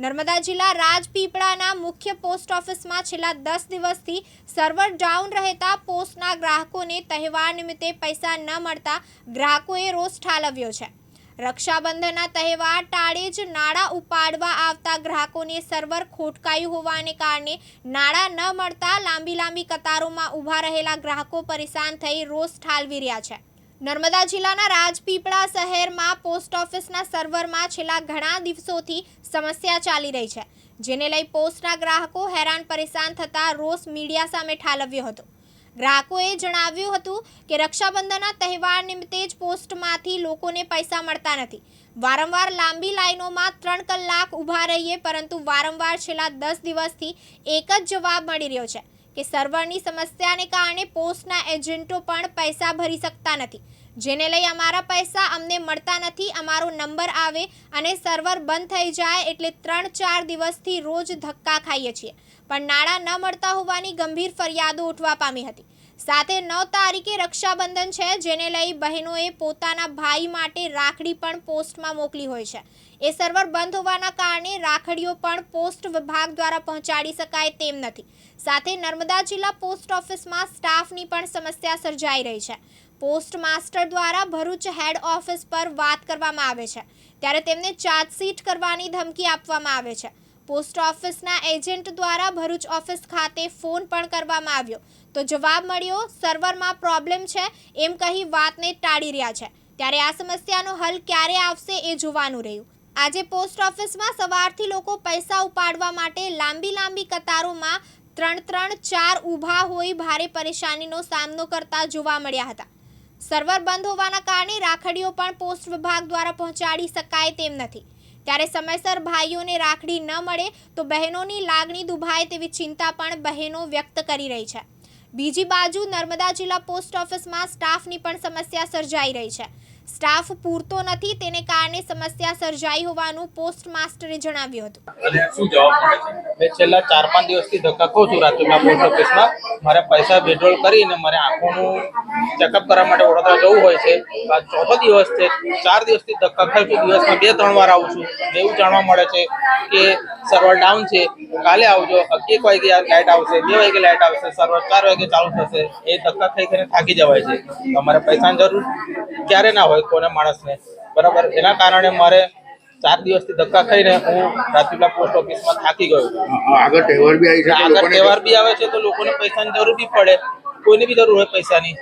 નર્મદા જિલ્લા રાજપીપળાના મુખ્ય પોસ્ટ ઓફિસમાં છેલ્લા દસ દિવસથી સર્વર ડાઉન રહેતા પોસ્ટના ગ્રાહકોને તહેવાર નિમિત્તે પૈસા ન મળતા ગ્રાહકોએ રોષ ઠાલવ્યો છે. રક્ષાબંધનના તહેવાર ટાળે જ નાણાં ઉપાડવા આવતા ગ્રાહકોને સર્વર ખોટકાયું હોવાને કારણે નાણાં ન મળતા લાંબી લાંબી કતારોમાં ઊભા રહેલા ગ્રાહકો પરેશાન થઈ રોષ ઠાલવી રહ્યા છે. નર્મદા જિલ્લાના રાજપીપળા શહેરમાં પોસ્ટ ઓફિસના સર્વરમાં છેલ્લા ઘણા દિવસોથી સમસ્યા ચાલી રહી છે, જેને લઈ પોસ્ટના ગ્રાહકો હેરાન પરેશાન થતા રોષ મીડિયા સામે ઠાલવ્યો હતો. ગ્રાહકોએ જણાવ્યું હતું કે રક્ષાબંધનના તહેવાર નિમિત્તે જ પોસ્ટમાંથી લોકોને પૈસા મળતા નથી. વારંવાર લાંબી લાઈનોમાં ત્રણ કલાક ઊભા રહીએ, પરંતુ વારંવાર છેલ્લા દસ દિવસથી એક જ જવાબ મળી રહ્યો છે. કે સર્વરની સમસ્યાને કારણે પોસ્ટના એજન્ટો પણ પૈસા ભરી શકતા નથી. જેને લઈ અમારા પૈસા અમને મળતા નથી, અમારો નંબર આવે અને સર્વર બંધ થઈ જાય એટલે ત્રણ ચાર દિવસથી રોજ ધક્કા ખાઈએ છીએ. પણ નાણાં ન મળતા હોવાની ગંભીર ફરિયાદો ઉઠવા પામી હતી. સાથે નવ તારીખે રક્ષાબંધન છે, જેને લઈ બહેનોએ પોતાના ભાઈ માટે રાખડી પણ પોસ્ટમાં મોકલી હોય છે. એ સર્વર બંધ હોવાના કારણે રાખડીઓ પણ પોસ્ટ વિભાગ દ્વારા પહોંચાડી શકાય તેમ નથી. સાથે નર્મદા જિલ્લા પોસ્ટ ઓફિસમાં સ્ટાફની પણ સમસ્યા સર્જાઈ રહી છે. પોસ્ટ માસ્ટર દ્વારા ભરૂચ હેડ ઓફિસ પર વાત કરવામાં આવે છે. ત્યારે તેમને ચાર્જશીટ કરવાની ધમકી આપવામાં આવે છે. પોસ્ટ ઓફિસના એજન્ટ દ્વારા ભરૂચ ઓફિસ ખાતે ફોન પણ કરવામાં આવ્યો. તો જવાબ મળ્યો સર્વરમાં પ્રોબ્લેમ છે એમ કહી વાતને ટાળી રહ્યા છે. ત્યારે આ સમસ્યાનો હલ ક્યારે આવશે એ જોવાનું રહ્યું. આજે પોસ્ટ ઓફિસમાં સવારથી લોકો પૈસા ઉપાડવા માટે લાંબી લાંબી કતારોમાં ત્રણ ત્રણ ચાર ઊભા હોઈ ભારે પરેશાનીનો સામનો કરતા જોવા મળ્યા હતા. સર્વર બંધ હોવાના કારણે રાખડીઓ પણ પોસ્ટ વિભાગ દ્વારા પહોંચાડી શકાય તેમ નથી. ત્યારે સમયસર ભાઈઓને રાખડી ન મળે તો બહેનોની લાગણી દુભાય તેવી ચિંતા પણ બહેનો વ્યક્ત કરી રહી છે. બીજી બાજુ નર્મદા જિલ્લા પોસ્ટ ઓફિસમાં સ્ટાફની પણ સમસ્યા સર્જાઈ રહી છે. સ્ટાફ પૂરતો નથી તેને કારણે સમસ્યા સર્જાઈ હોવાનું પોસ્ટ માસ્ટરે જણાવ્યું હતું. શું જવાબ મળે છે? છેલ્લા ચાર પાંચ દિવસથી ધક્કા ખાઉં છું રાજપીપળા પોસ્ટ ઓફિસમાં. મારે પૈસા વિડ્રોલ કરીને મારે આંખોનું ચેકઅપ કરવા માટે વડોદરા જવું હોય છે. આ ચોથો દિવસ છે. ચાર દિવસથી ધક્કા ખાઉં છું. દિવસમાં બે ત્રણ વાર આવું છું. એવું જાણવા મળે છે કે સર્વર ડાઉન છે. કાલે આવજો. એક વાગે લાઇટ આવશે. બે વાગે લાઇટ આવશે. સર્વર ચાર વાગે ચાલુ થશે. એ ધક્કા ખાઈ કરીને થાકી જવાય છે. તો અમારે પૈસાની જરૂર ક્યારે ના હોય. કોને માણસને. બરાબર? એના કારણે મારે ચાર દિવસથી ધક્કા ખાઈને હું રાજપીપળા પોસ્ટ ઓફિસમાં થાકી ગયો. આગળ તહેવાર બી આવી છે તો આગળ લોકોને તહેવાર બી આવે છે તો લોકોને પૈસાની જરૂર બી પડે. કોઈને બી જરૂર હોય પૈસાની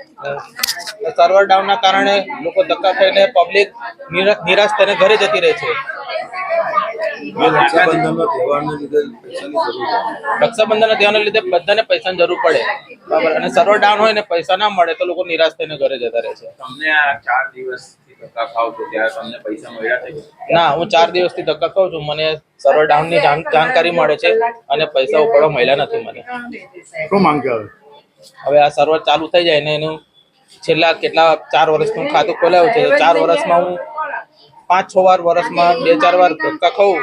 સર્વર ડાઉનના કારણે લોકો ધક્કા ખાઈને પબ્લિક નિરાશ થઈને ઘરે જતી રહે છે. રક્ષાબંધન તહેવારને લીધે રક્ષાબંધનના તહેવારના બધાને પૈસાની જરૂર પડે. બરાબર. અને સર્વર ડાઉન હોય ને પૈસા ના મળે તો લોકો નિરાશ થઈને ઘરે જતા રહે છે. તમને આ ચાર દિવસથી ધક્કા ખાવ છો ત્યારે તમને પૈસા મળ્યા છે? કે ના હું ચાર દિવસથી ધક્કા ખાઉં છું. મને સર્વર ડાઉનની જાણકારી મળે છે અને પૈસા ઉપાડવા મળ્યા નથી મને. શું માંગ હવે આ સર્વર ચાલુ થઈ જાય ને એનું છેલ્લા કેટલા ચાર વર્ષનું ખાતું ખોલાવ્યું છે ચાર વર્ષમાં હું પાંચ છ વાર વર્ષમાં બે ચાર વાર ધક્કા ખાઉં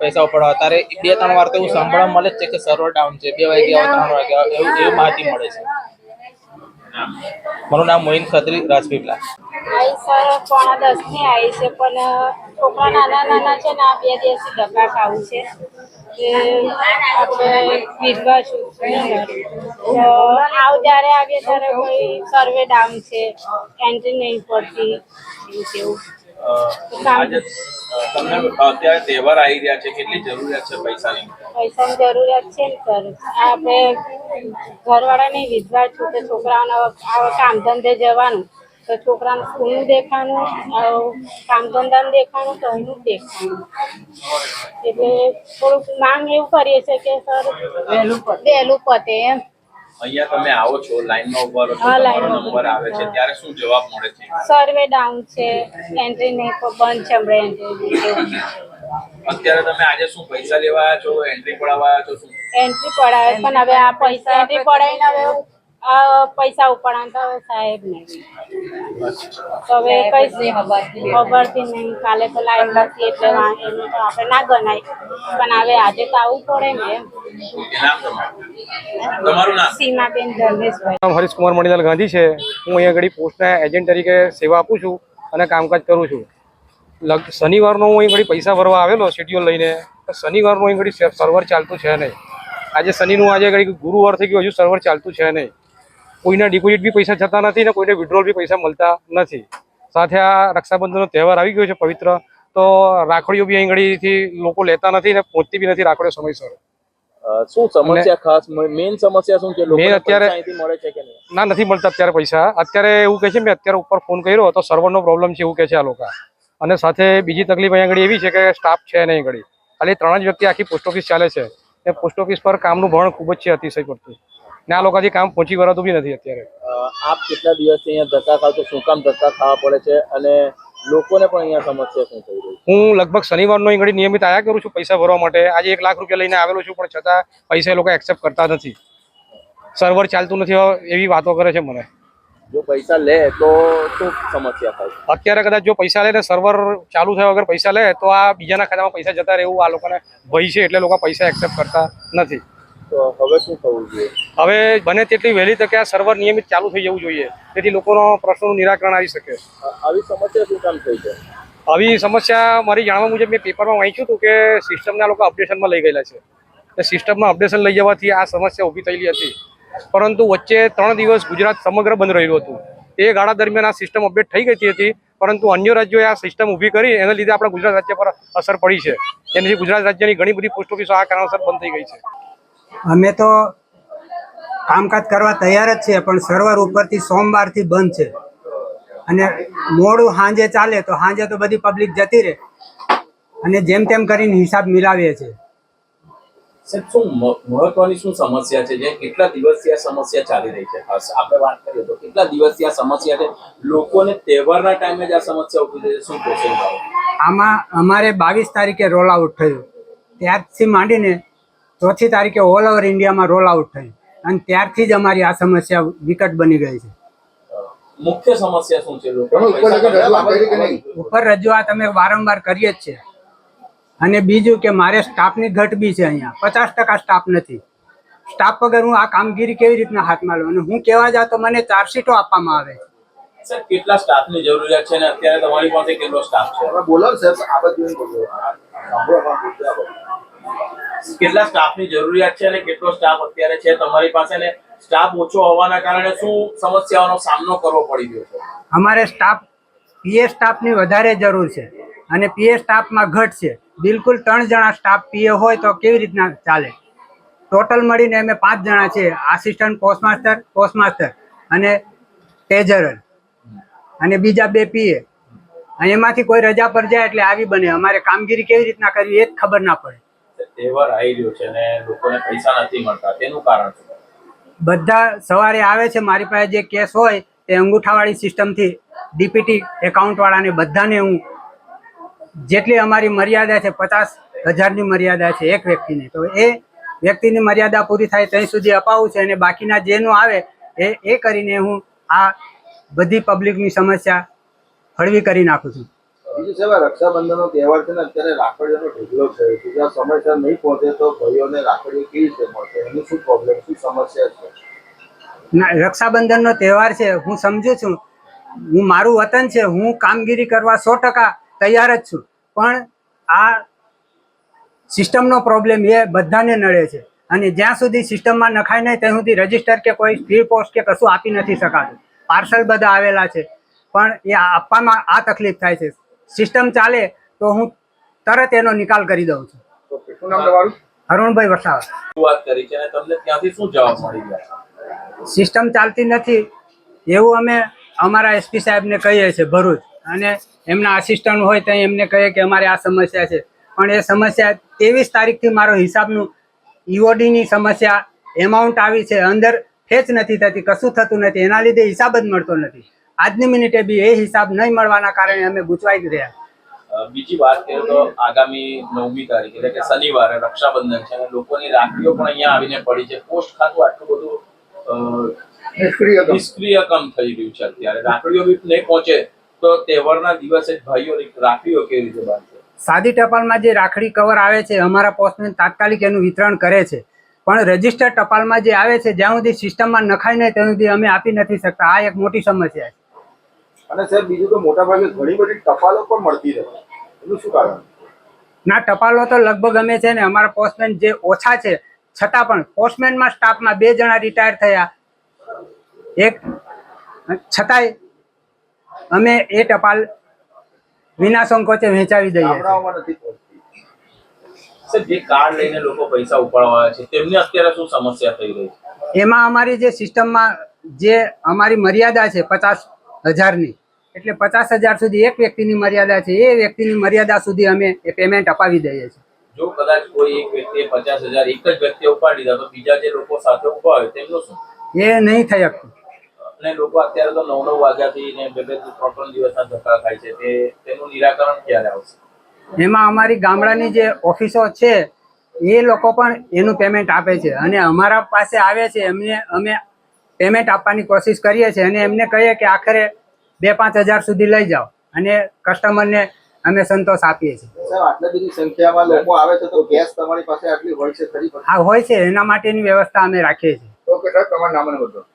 પૈસા ઉપાડવા. તારે બે ત્રણ વાર તો એવું સાંભળવા મળે જ છે કે સર્વર ડાઉન છે બે વાગે આવે ત્રણ વાગે આવે એવું એવી માહિતી મળે છે. મારું નામ મોહિન ખત્રી રાજપીપલા. આઈ સર પોણા દસની આવી છે પણ છોકરા નાના નાના છે ને આ બે દિવસથી ડબ્બા ખાવું છે. કે આપણે વિધવા છું? આવ જ્યારે આવીએ ત્યારે કોઈ સર્વે ડાઉન છે એન્ટ્રી નહીં પડતી એવું કેવું અ, આજે અ, તમને અત્યારે તહેવાર આવી રહ્યા છે કેટલી જરૂરિયાત છે પૈસાની? પૈસાની જરૂરિયાત છે ને સર. આપણે ઘરવાળાની વિધવા છું તો છોકરાઓને કામ ધંધે જવાનું. તો છોકરાનું સ્કૂલનું દેખાણું કામ ધંધાનું દેખાણું તો એનું દેખાણું. એટલે થોડુંક માંગ એવું કરીએ છીએ કે સર વહેલું પતે. વહેલું પતે એમ. અહીંયા તમે આવો છો લાઈનમાં ઊભા રહો છો તમારો નંબર આવે છે ત્યારે શું જવાબ મળે છે? સર્વે ડાઉન છે એન્ટ્રી નહીં બંધ છે હમણાં એન્ટ્રી અત્યારે તમે આજે શું પૈસા લેવા આવ્યા છો એન્ટ્રી પડાવવા આવ્યા છો શું? એન્ટ્રી પડાવે પણ હવે આ પૈસા એન્ટ્રી પડાવીને હવે પૈસા ઉપાડવાના તો સાહેબ નહીં તો હવે કઈ ખબરથી નહીં. કાલે તો લાઈન નથી એટલે એનું તો આપણે ના ગણાય. પણ હવે આજે તો આવવું પડે ને સીમાબેન ધર્મેશભાઈ. નામ હરીશકુમાર મણિલાલ ગાંધી છે. હું અહીંયા આગળ પોસ્ટના એજન્ટ તરીકે સેવા આપું છું અને કામકાજ કરું છું. લગ શનિવારનો હું અહીં ઘડી પૈસા ભરવા આવેલો શેડ્યુલ લઈને તો શનિવારનું અહીં ઘડી સર્વર ચાલતું છે નહીં. આજે શનિનું આજે ઘડી ગુરુવાર થઈ ગયું હજુ સર્વર ચાલતું છે નહીં. કોઈના ડિપોઝિટ બી પૈસા જતા નથી ને કોઈને વિડ્રોલ બી પૈસા મળતા નથી. સાથે આ રક્ષાબંધનનો તહેવાર આવી ગયો છે પવિત્ર તો રાખડીઓ બી અહીં ઘડીથી લોકો લેતા નથી ને પહોંચતી બી નથી રાખડીઓ સમયસર. શું સમસ્યા ખાસ? મેઇન સમસ્યા શું છે? અત્યારે- મળે છે કે ના નથી મળતા અત્યારે પૈસા. અત્યારે એવું કહે છે મેં અત્યારે ઉપર ફોન કર્યો તો સર્વરનો પ્રોબ્લેમ છે એવું કહે છે આ લોકો. અને સાથે બીજી તકલીફ અહીંયા આગળ એવી છે કે સ્ટાફ છે નહીં ઘડી. ખાલી ત્રણ જ વ્યક્તિ આખી પોસ્ટ ઓફિસ ચાલે છે. એ પોસ્ટ ઓફિસ પર કામનું ભણ ખૂબ જ છે અતિશય પડતું ને આ લોકોથી કામ પહોંચી વળતું બી નથી અત્યારે. આપ કેટલા દિવસથી અહીંયા ધક્કા ખાવ છો? શું કામ ધક્કા ખાવા પડે છે? અને લોકોને પણ અહીંયા સમસ્યા શું થઈ રહી હું લગભગ શનિવારનો અહીં ઘડી નિયમિત આયા કરું છું પૈસા ભરવા માટે. આજે એક લાખ રૂપિયા લઈને આવેલો છું પણ છતાં પૈસા એ લોકો એક્સેપ્ટ કરતા નથી. સર્વર ચાલતું નથી એવી વાતો કરે છે મને. જો પૈસા લે તો શું સમસ્યા થાય અત્યારે કદાચ જો પૈસા લે ને સર્વર ચાલુ થયા વગર પૈસા લે તો આ બીજાના ખાતામાં પૈસા જતા રહે એવું આ લોકોને ભય છે એટલે લોકો પૈસા એક્સેપ્ટ કરતા નથી. હવે શું થવું જોઈએ? હવે બને તેટલી વહેલી તકે આ સર્વર નિયમિત ચાલુ થઈ જવું જોઈએ જેથી લોકોનો પ્રશ્નોનું નિરાકરણ આવી શકે. આવી સમસ્યા શું કામ થઈ છે? આવી સમસ્યા મારી જાણવા મુજબ મેં પેપરમાં વાંચ્યું હતું કે સિસ્ટમના લોકો અપડેશનમાં લઈ ગયેલા છે. તે સિસ્ટમમાં અપડેશન લઈ જવાથી આ સમસ્યા ઊભી થયેલી હતી. પરંતુ વચ્ચે ત્રણ દિવસ ગુજરાત સમગ્ર બંધ રહ્યું હતું. એ ગાળા દરમિયાન આ સિસ્ટમ અપડેટ થઈ ગઈ હતી પરંતુ અન્ય રાજ્યોએ આ સિસ્ટમ ઊભી કરી એના લીધે આપણા ગુજરાત રાજ્ય પર અસર પડી છે. એનાથી ગુજરાત રાજ્યની ઘણી બધી પોસ્ટ ઓફિસો આ કારણસર બંધ થઈ ગઈ છે. અમે તો કામકાજ કરવા તૈયાર જ છીએ પણ સર્વર ઉપરથી સોમવારથી બંધ છે. અને મોડું સાંજે ચાલે તો સાંજે તો બધી પબ્લિક જતી રહે. અને જેમ તેમ કરીને હિસાબ મિલાવીએ છીએ. સાહેબ શું મહત્વની શું સમસ્યા છે? જે કેટલા દિવસથી આ સમસ્યા ચાલી રહી છે? ખાસ આપણે વાત કરીએ તો કેટલા દિવસથી આ સમસ્યા છે? લોકોને તહેવારના ટાઈમે જ આ સમસ્યા ઊભી થઈ છે. શું આમાં અમારે બાવીસ તારીખે રોલ આઉટ થયું. ત્યારથી માંડીને ચોથી તારીખે ઓલ ઓવર ઇન્ડિયામાં રોલ આઉટ થઈ. અને ત્યારથી જ અમારી આ સમસ્યા વિકટ બની ગઈ છે. મુખ્ય સમસ્યા શું છે ઉપર રજૂઆત અમે વારંવાર કરીએ જ છે અને બીજું કે મારે સ્ટાફની ઘટ બી છે અહીંયા. પચાસ ટકા સ્ટાફ નથી. સ્ટાફ વગર હું આ કામગીરી કેવી રીતના હાથમાં લઉં? અને હું કેવા જાઉં તો મને ચાર્જશીટો આપવામાં આવે. સર કેટલા સ્ટાફની જરૂરિયાત છે? અને અત્યારે તમારી પાસે કેટલો સ્ટાફ છે? બોલો. સર આ બધું બોલો સાંભળો અમારા ગુજરાત કેટલા સ્ટાફની જરૂરિયાત છે અને કેટલો સ્ટાફ અત્યારે છે? તમારી પાસે ને સ્ટાફ ઓછો હોવાના કારણે શું સમસ્યાઓનો સામનો કરવો પડી રહ્યો છે? અમારે સ્ટાફ પીએ સ્ટાફની વધારે જરૂર છે અને પીએ સ્ટાફમાં ઘટ છે. બિલકુલ ત્રણ જણા સ્ટાફ પીએ હોય તો કેવી રીતના ચાલે? ટોટલ મળીને અમે પાંચ જણા છે આસિસ્ટન્ટ પોસ્ટમાસ્ટર પોસ્ટમાસ્ટર અને ટેજરર અને બીજા બે પીએ એમાંથી કોઈ રજા પર જાય એટલે આવી બને. અમારે કામગીરી કેવી રીતના કરવી એ જ ખબર ના પડે. તહેવાર આવી રહ્યો છે અને લોકોને પૈસા નથી મળતા, તેનું કારણ શું? બધા સવારે આવે છે, મારી પાસે જે કેસ હોય તે અંગૂઠાવાળી સિસ્ટમથી ડીપીટી એકાઉન્ટવાળાને બધાને હું જેટલી અમારી મર્યાદા છે, પચાસ હજારની મર્યાદા છે એક વ્યક્તિને. તો એ વ્યક્તિની મર્યાદા પૂરી થાય ત્યાં સુધી અપાવું છે અને બાકીના જેનું આવે એ એ કરીને હું આ બધી પબ્લિકની સમસ્યા હળવી કરી નાખું છું. બીજું સાહેબ રક્ષાબંધનનો તહેવાર છે ને, અત્યારે રાખડીઓનો ઢગલો છે. ગુજરાત સમયસર નહીં પહોંચે તો ભાઈઓને રાખડીઓ કેવી રીતે મળશે? એની શું પ્રોબ્લેમ શું સમસ્યા છે? ના, રક્ષાબંધનનો તહેવાર છે, હું સમજુ છું. હું, મારું વતન છે, હું કામગીરી કરવા સો ટકા તૈયાર જ છું. પણ આ સિસ્ટમનો પ્રોબ્લેમ એ બધાને નડે છે. અને જ્યાં સુધી સિસ્ટમમાં નખાય નહીં, ત્યાં સુધી રજિસ્ટર કે કોઈ સ્પીડ પોસ્ટ કે કશું આપી નથી શકાતું. પાર્સલ બધા આવેલા છે. પણ એ આપવામાં આ તકલીફ થાય છે. સિસ્ટમ ચાલે તો હું તરત એનો નિકાલ કરી દઉં છું. તો શું નામ તમારું? અરુણભાઈ વસાવા. વાત કરી છે અને તમને ત્યાંથી શું જવાબ મળી ગયા? સિસ્ટમ ચાલતી નથી એવું અમે અમારા એસપી સાહેબને કહીએ છીએ ભરૂચ. અને એમના આસિસ્ટન્ટ હોય ત્યાં એમને કહીએ કે અમારે આ સમસ્યા છે. પણ એ સમસ્યા ત્રેવીસ તારીખથી મારો હિસાબનું ઈઓડીની સમસ્યા એમાઉન્ટ આવી છે અંદર ફેચ નથી થતી કશું થતું નથી. એના લીધે હિસાબ જ મળતો નથી. આજની મિનિટે બી એ હિસાબ નહીં મળવાના કારણે અમે ગૂંચવાઈ જ રહ્યા. બીજી વાત કરીએ તો આગામી નવમી તારીખ એટલે કે શનિવારે રક્ષાબંધન છે અને લોકોની રાખડીઓ પણ અહીંયા આવીને પડી છે. પોસ્ટ ખાતું આટલું બધું નિષ્ક્રિય કમ થઈ રહ્યું છે અત્યારે. રાખડીઓ બી નહીં પહોંચે તો તહેવારના દિવસે જ ભાઈઓ રાખડીઓ કેવી રીતે બાંધશે સાદી ટપાલમાં જે રાખડી કવર આવે છે અમારા પોસ્ટમેન તાત્કાલિક એનું વિતરણ કરે છે. પણ રજિસ્ટર ટપાલમાં જે આવે છે જ્યાં સુધી સિસ્ટમમાં નખાય નહીં ત્યાં સુધી અમે આપી નથી શકતા. આ એક મોટી સમસ્યા છે. અને સાહેબ બીજું તો મોટા ભાગે ઘણી બધી ટપાલો પણ મળતી રહે એનું શું કારણ? ના ટપાલો તો લગભગ અમે છે ને અમારા પોસ્ટમેન જે ઓછા છે છતાં પણ પોસ્ટમેનમાં સ્ટાફમાં બે જણા રિટાયર થયા. એક છતાંય અમે એ ટપાલ વિના સંકોચે વહેંચાવી દઈએ છીએ. ગામડાઓમાં નથી પહોંચતી સાહેબ જે કાર્ડ લઈને લોકો પૈસા ઉપાડવા છે તેમને અત્યારે શું સમસ્યા થઈ રહી છે? એમાં અમારી જે સિસ્ટમમાં જે અમારી મર્યાદા છે પચાસ હજારની. એટલે પચાસ હજાર સુધી એક વ્યક્તિની મર્યાદા છે. એ વ્યક્તિની મર્યાદા સુધી અમે એ પેમેન્ટ અપાવી દઈએ છીએ. જો કદાચ કોઈ એક વ્યક્તિએ પચાસ હજાર એક જ વ્યક્તિએ ઉપાડી દીધા તો બીજા જે લોકો સાથે હોય તેમનું શું? એ નહીં થઈ શકતું. અને લોકો અત્યારે તો નવ નવ વાગ્યાથી ને બે બે ત્રણ ત્રણ દિવસના ધક્કા ખાય છે. તે તેનું નિરાકરણ ક્યારે આવશે? એમાં અમારી ગામડાની જે ઓફિસો છે એ લોકો પણ એનું પેમેન્ટ આપે છે. અને અમારા પાસે આવે છે. એમને અમે પેમેન્ટ આપવાની કોશિશ કરીએ છીએ અને એમને કહીએ કે આખરે બે પાંચ હજાર સુધી લઈ જાઓ અને કસ્ટમરને અમે સંતોષ આપીએ છીએ સાહેબ આટલી બધી સંખ્યામાં લોકો આવે છે તો ગેસ તમારી પાસે આટલી હોય છે ખરી પછી? આ હોય છે એના માટેની વ્યવસ્થા અમે રાખીએ છીએ તો કે સાહેબ તમારું નામ અને બધું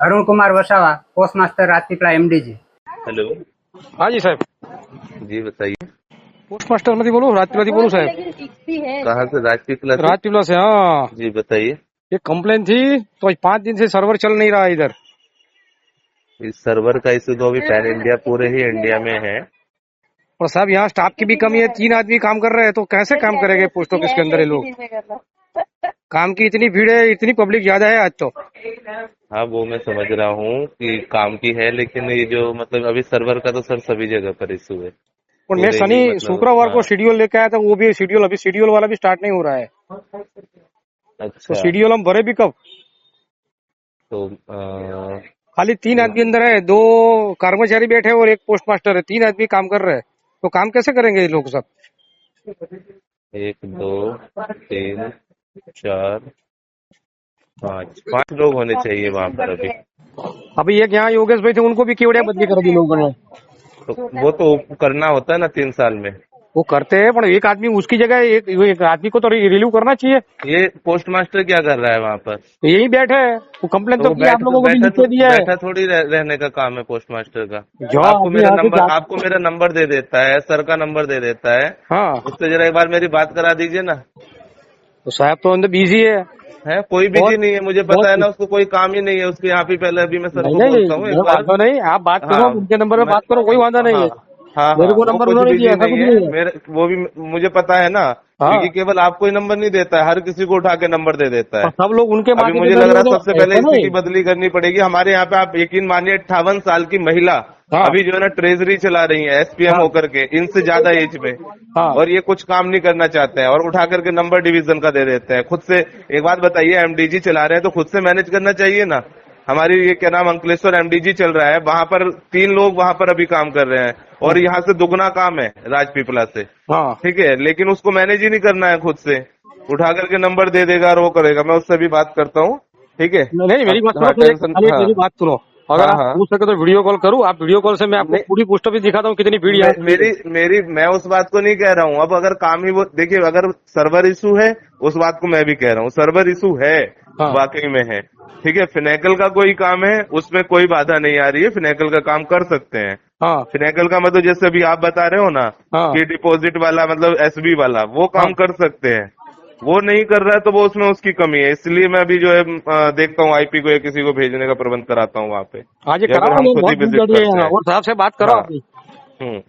Arunkumar Vasava post master Rajpipla MDG hello હાજી સાહેબ जी बताइए પોસ્ટ માસ્ટરમાંથી બોલું રાજપીપળાથી બોલું સાહેબ कहाँ से राजपीपला से રાજપીપળા से हाँ जी बताइए एक कंप्लेन थी तो आज पाँच दिन से सर्वर चल नहीं रहा है इधर। इस सर्वर का इशू तो अभी पैन इंडिया पूरे ही इंडिया में है। और साहब यहाँ स्टाफ की भी कमी है तीन आदमी काम कर रहे हैं तो कैसे काम करेंगे पोस्ट ऑफ़िस के अंदर ये लोग? काम की इतनी भीड़ है इतनी पब्लिक ज़्यादा है आज तो। हाँ वो मैं समझ रहा हूँ कि काम की है लेकिन ये जो मतलब अभी सर्वर का तो सर सभी जगह पर इशू है। और मैं ही शनि मतलब, शुक्रवार को हाँ। शेड्यूल लेके आया था वो भी शेड्यूल अभी शेड्यूल वाला भी स्टार्ट नहीं हो रहा है। अच्छा। तो शेड्यूल हम भरे भी कब? तो अ, खाली तीन आदमी अंदर है दो कर्मचारी बैठे और एक पोस्ट मास्टर है। तीन आदमी काम कर रहे हैं। तो काम कैसे करेंगे ये लोग सब? एक दो तीन चार पाँच। पाँच लोग होने चाहिए वहाँ पर अभी। अभी एक यहाँ योगेश भाई थे उनको भी केवड़िया बदली कर दी लोगों ने। तो वो तो करना होता है ना तीन साल में। वो करते हैं पर एक आदमी उसकी जगह एक, एक आदमी को तो रिलीव करना चाहिए। ये पोस्ट मास्टर क्या कर रहा है वहाँ पर? तो यही बैठे है। वो कंप्लेन तो किया आप लोगों को भी तो- दिया है। बैठा थोड़ी रह, रहने का काम है पोस्ट मास्टर का। जो आपको मेरा नंबर आपको मेरा नंबर दे देता है सर का नंबर दे देता है। हाँ। उससे जरा एक बार मेरी बात करा दीजिए ना। तो साहब तो अंदर बिज़ी है। है कोई बिज़ी नहीं है मुझे पता है ना उसको कोई काम ही नहीं है उसके यहाँ पे पहले अभी मैं सर को बोलता हूँ नहीं आप बात करो हाँ, उनके नंबर में बात करो कोई वादा नहीं है। हाँ मेरे को हाँ, वो नंबर उन्होंने दिया, नहीं कुछ है नहीं मेरे वो भी मुझे पता है ना हाँ। क्योंकि केवल आपको ही नंबर नहीं देता है हर किसी को उठा के नंबर दे देता है सब लोग उनके अभी मुझे लग रहा है सबसे पहले नहीं। बदली करनी पड़ेगी हमारे यहाँ पे आप यकीन मानिए अट्ठावन साल की महिला हाँ। अभी जो है ना ट्रेजरी चला रही है एसपीएम हाँ। होकर के इनसे ज़्यादा एज में हाँ। और ये कुछ काम नहीं करना चाहते हैं और उठा करके नंबर डिवीज़न का दे देते हैं खुद से एक बात बताइए एमडीजी चला रहे हैं तो खुद से मैनेज करना चाहिए ना हमारी ये क्या नाम अंकलेश्वर एमडीजी चल रहा है वहाँ पर तीन लोग वहाँ पर अभी काम कर रहे हैं और यहाँ से दुगना काम है राजपीपला से। हाँ। ठीक है लेकिन उसको मैनेज ही नहीं करना है खुद से। उठा करके नंबर दे देगा और वो करेगा। मैं उससे भी बात करता हूँ। ठीक है? नहीं मेरी बात हाँ, सुनो टेंशन- हाँ। मेरी बात सुनो। अगर हाँ, आप हाँ। पूछ सके तो वीडियो कॉल करूँ। आप वीडियो कॉल से मैं आपको पूरी पोस्ट ऑफ़िस दिखाता हूँ कितनी भीड़ है मेरी मेरी मैं उस बात को नहीं कह रहा हूँ। अब अगर काम ही वो देखिए अगर सर्वर इशू है उस बात को मैं भी कह रहा हूँ। सर्वर इशू है। हाँ। वाकई में है ठीक है फिनेकल का कोई काम है उसमें कोई बाधा नहीं आ रही है फिनेकल का काम कर सकते हैं हाँ फिनेकल का मतलब जैसे अभी आप बता रहे हो ना हाँ। कि डिपॉजिट वाला मतलब एसबी वाला वो काम कर सकते हैं वो नहीं कर रहा है तो वो उसमें उसकी कमी है इसलिए मैं अभी जो है अ, देखता हूँ आईपी को या किसी को भेजने का प्रबंध कराता हूँ वहाँ पे आज ये या करा फिर हम लोग खुद ही बहुत विजिट भीड़ लगी है करते हैं। और साहब से बात करो हाँ। अपनी हम्म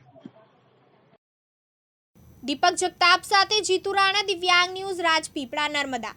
દીપક જગતાપ સાથે જીતુ રાણા દિવ્યાંગ ન્યૂઝ રાજપીપળા નર્મદા